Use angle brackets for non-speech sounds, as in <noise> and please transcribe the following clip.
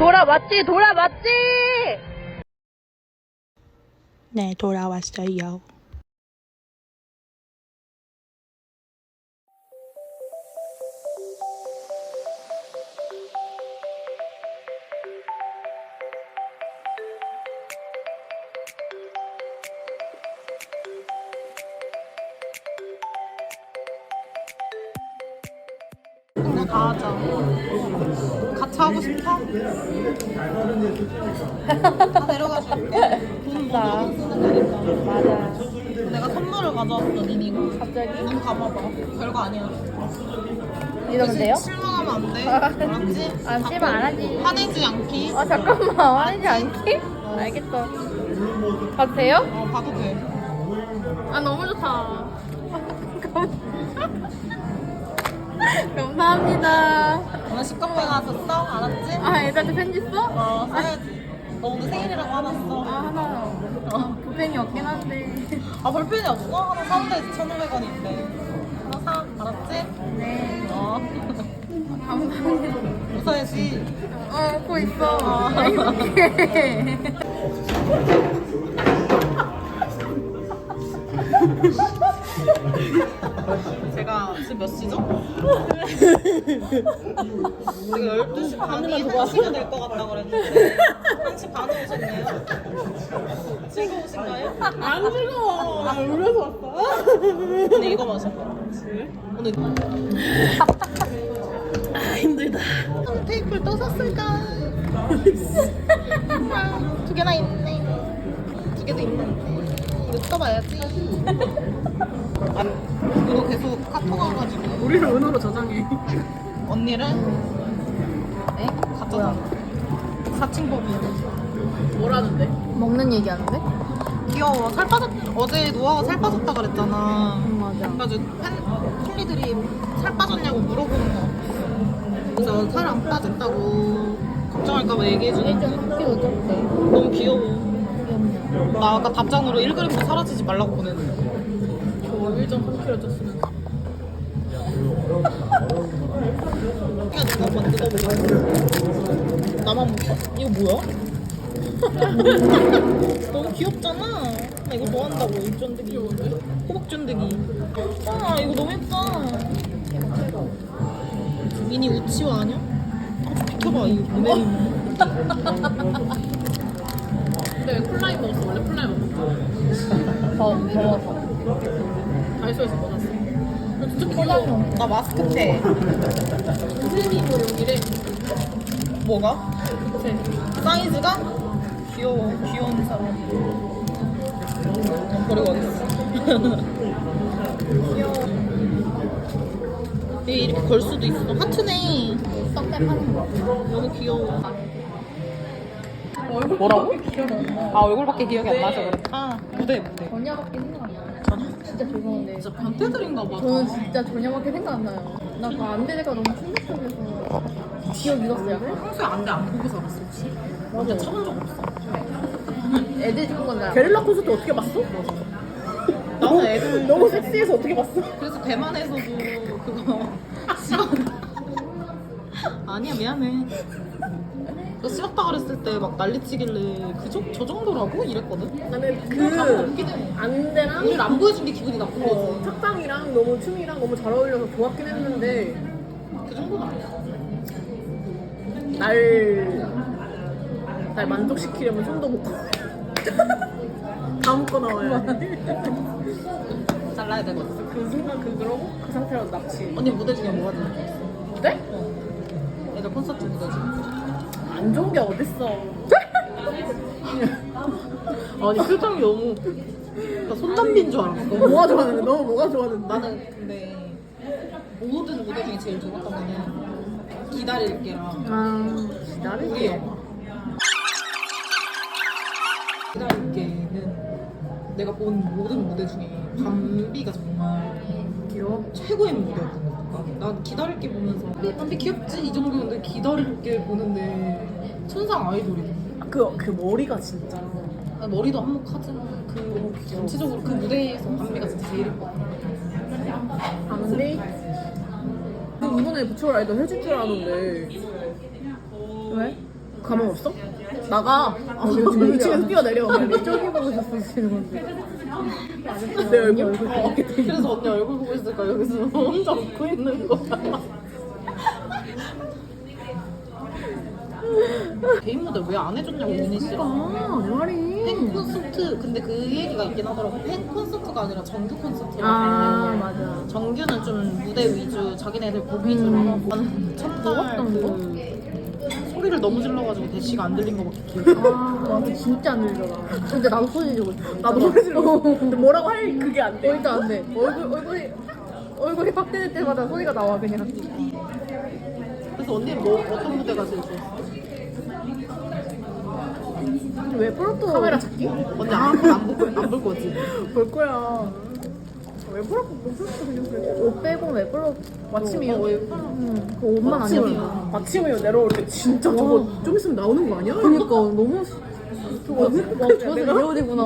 돌아왔지, 돌아왔지! 네, 돌아왔어요. 그냥 다 하자. 같이 하고 싶어? 다 데려가 줄게. 거니까. 맞아. 내가 선물을 가져왔어, 니니가. 갑자기? 눈 감아봐. 별거 아니야. 이러면 돼요? 실망하면 안 돼. 알았지? 안 <laughs> 실망 안 하지. 화내지 않기. 아, 잠깐만. 화내지 않기? 알겠어. 가도 돼요? 어, 봐도 돼. 아, 너무 좋다. <laughs> <laughs> 감사합니다. 써? 알았지? 아, 애들한테 편지 써? 어, 써야지. 너 오늘 생일이라고 하나 써. 아, 하나. 어, 부펜이 없긴 한데. 아, 볼펜이 없어? 하나 사는데 1,500원인데. 하나 사. 알았지? 네. 어. 감사합니다. 웃어야지. 어, 웃고 있어. 어. 행복해. <laughs> <laughs> 제가 지금 몇 시죠? 제가 12시 반이 1시가 될 것 같다고 그랬는데 1시 반에 오셨네요? 즐거우신가요? 안 즐거워. 나 울면서 왔어. 근데 이거 마셔봐 오늘 아 힘들다 테이프를 또 샀을까? 두 개나 있네 두 개도 있는데 이거 써봐야지 아, 이거 계속 카톡 와가지고 우리를 은호로 저장해. 언니를 에? 가짜 사칭법이야 뭐라는데? 먹는 얘기 하는데? 귀여워 살 빠졌 어제 노아가 살 빠졌다 그랬잖아 응, 맞아. 그래가지고 팬 팬리들이 살 빠졌냐고 물어보는 거 그래서 살 안 빠졌다고 걱정할까봐 얘기해주는 거 1.3kg 쪘대. 너무 귀여워 귀엽냐. 나 아까 답장으로 1g도 사라지지 말라고 보냈는데 저 1.3kg 쪘으면. 그냥 뜯어보고 나만 못 봐. 이거 뭐야? <laughs> 너무 귀엽잖아 나 이거 뭐 한다고 이 쫀득이 호박 쫀득이 아 이거 너무 예뻐 미니 우치와 아니야? 아, 좀 비켜봐 이 모델이 근데 왜 콜라인 먹었어? 원래 콜라인 먹었어. 더, 더워서. 다이소에서 먹었어. 진짜 귀여워. 나 마스크팩 스미 이거 여기래. 뭐가? 네. 사이즈가? 귀여워 귀여운 사람 어, 버리고 가겠어 <laughs> 귀여워 얘 이렇게 걸 수도 있어 하트네 거. 너무 귀여워 뭐라고? 아 얼굴밖에 기억이 안 나서 그래 아 무대 무대 전야밖에 생각 안. 전혀? 진짜 죄송한데. 진짜 변태들인가 봐 저는 진짜 전야밖에 생각 안 나요. 나그 안대가 너무 충격적이어서 기억 잃었어요. 평소에 안돼 안 보고 살았어 혹시? 맞아 쳐본 적 없어 <laughs> 애들 찍은 건데. 게릴라 콘서트 어떻게 봤어? 나는 애들 <laughs> 너무 섹시해서 어떻게 봤어? 그래서 대만에서도 그거 <laughs> 아니야 미안해 너 씹었다 그랬을 때 막 난리치길래 그 정, 저 정도라고? 이랬거든? 나는 그 웃기네 안대랑 우리를 안 보여준 게 기분이 나쁜 어, 거지 착장이랑 너무 춤이랑 너무 잘 어울려서 좋았긴 했는데 그 정도는 아니야 날, 날 만족시키려면 손도 못 <laughs> 다음 거 나와야 돼. <laughs> 잘라야 되거든 그 순간 그 그러고 그 상태로 납치. 언니 무대 중에 뭐가 제일 좋았어? 네? 애들 콘서트 무대 중에 안 좋은 게 어딨어. <laughs> 아니 표정이 너무 나 손담비인 줄 알았어 뭐가 좋았는데 너무 뭐가 좋았는데 나는 근데 모든 무대 중에 제일 좋았던 거는 기다릴게랑 아 기다릴게. 영화 기다릴게는 내가 본 모든 무대 중에 밤비가 정말 귀여워. 최고의 무대였던 난 기다릴게 보면서. 밤비 귀엽지? 이 정도였는데 기다릴게 보는데 천상 아이돌이던데 그, 그 머리가 진짜. 나 머리도 한몫하지만 그 전체적으로 그 무대에서 밤비가 진짜 제일 예뻤어 안돼 그 이번에 부처 아이돌 해줄 줄 아는데. 왜? 가망 없어? 나가. 아, 지금 2층에서 뛰어내려. 저기 보고 싶으시는 건데. 내 얼굴. 어, 그래서 언니 얼굴 보고 있을까 여기서 혼자 웃고 있는 거야. 개인 모델 왜 안 해줬냐고 윤희 씨가. 아. 팬 콘서트 근데 그 얘기가 있긴 하더라고. 팬 콘서트가 아니라 정규 콘서트라고. 아, 맞아. 정규는 좀 무대 위주, 자기네들 곡 위주로 나는 첫날 그 소리를 너무 질러가지고 대시가 안 들린 거밖에 기억이 안 나. 아, 나한테 진짜 안 들리더라. 근데 나도 소리 지르고 있어. 나도 소리 지르고 근데 뭐라고 할 그게 안 돼. 어, 일단 안 돼. 얼굴, 얼굴이, 얼굴이 확대될 때마다 소리가 나와, 그냥. 그래서 언니는 뭐 어떤 무대가 제일 좋았어? 왜 프로토. 카메라 찾기? 언니 안볼 거지? 볼 거야. 왜뭐 프로토 그냥 그래. 옷 빼고 왜 프로. 마침이요? 어, 왜 응, 그 옷만. 아니면. 마침이요 내려올 때 진짜 저거 좀 있으면 나오는 거 아니야? 그니까, 너무. 저거, 와, 저거 이어지구나.